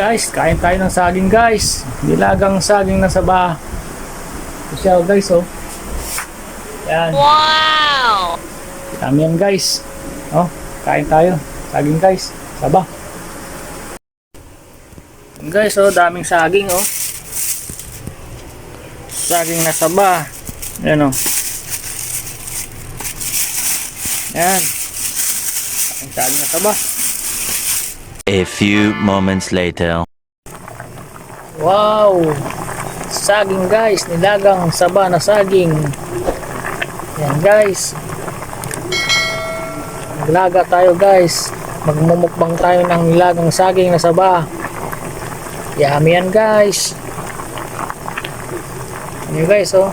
Guys, kain tayo ng saging guys. Nilagang saging na saba. Siya guys oh. Yan. Wow! Dami yan guys. Oh, kain tayo. Saging guys. Saba. Guys oh, daming saging oh. Saging na saba. Yan oh. Yan. Saging na saba. A few moments later. Wow! Saging guys, nilagang saba na saging. Yan guys. Maglaga tayo guys. Magmumukbang tayo ng nilagang saging na saba. Yummy yan guys. Ano guys oh.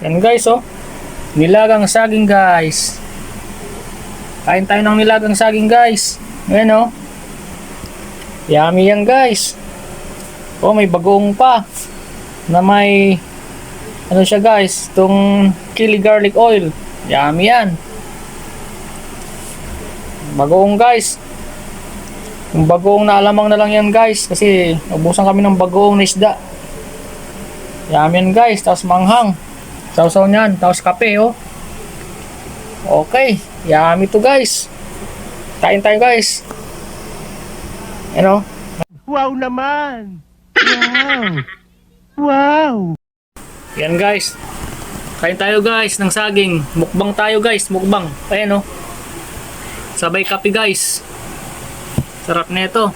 Yan guys oh. Nilagang saging guys. Kain tayo ng nilagang saging guys. Ayan oh. Yummy yan guys. Oh may bagoong pa. Na may ano siya guys. Itong chili garlic oil. Yummy yan. Bagoong guys. Yung bagoong na alamang na lang yan guys. Kasi ubusan kami ng bagoong na isda. Yummy yan guys. Tapos manghang. Sausaw niyan, tapos kape oh. Okay, yummy to guys. Kain tayo guys. Ano? Wow naman! Wow! Wow! Yan guys. Kain tayo guys ng saging. Mukbang tayo guys, mukbang. Ayan oh. Sabay kape guys. Sarap nito.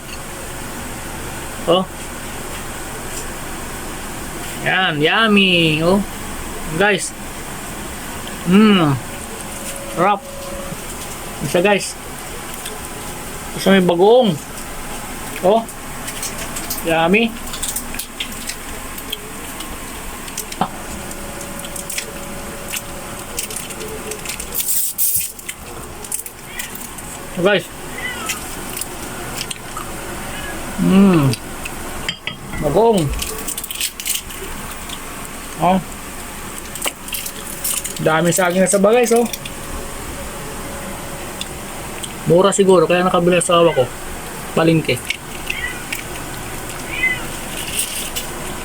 Oh. Yan, yummy. Oh. Guys. Mmm. Sarap. Isa guys. Isa may bagoong. Oh. Yummy. So guys. Mmm. Bagong. Oh. Dami saging na sa bagay, so. Mura siguro, kaya nakabili sa asawa ko. Palingke.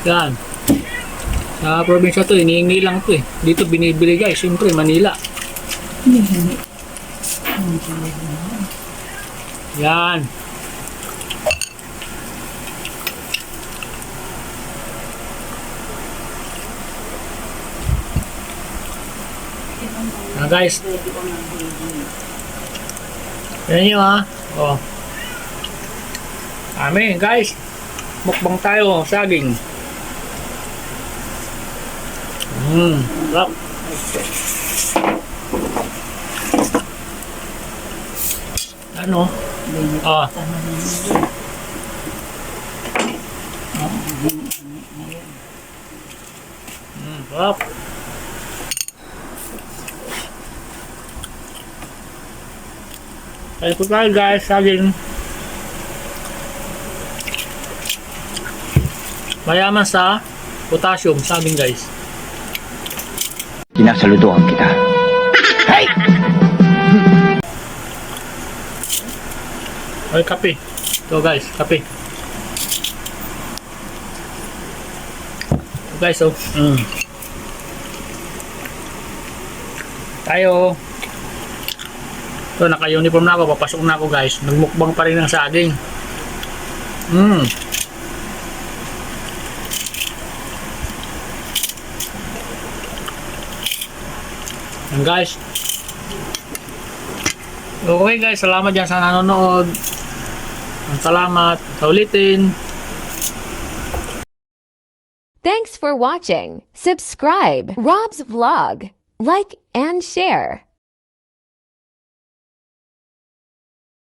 Yan. Sa probinsya to, iniingi lang to eh. Dito binibili guys, siyempre Manila. Yan. Ah, guys. Yan nyo ha. Oh. Amin guys. Mukbang tayo. Saging. Mmm. Sarap. Ano? Ah. Mm, sarap. Kaya po tayo guys, saging. Mayaman sa potassium, saging guys. Sinasaludoan kita. Ay, kape. Ito guys, kape. Ito guys, oh. Mm. Tayo. Ito, naka-uniform na ako. Papasok na ako guys. Nagmukbang pa rin ng saging. Mm. Yan guys. Okay guys, salamat dyan sa nanonood. Salamat. Sa ulitin. Thanks for watching. Subscribe Rob's Vlog. Like and share.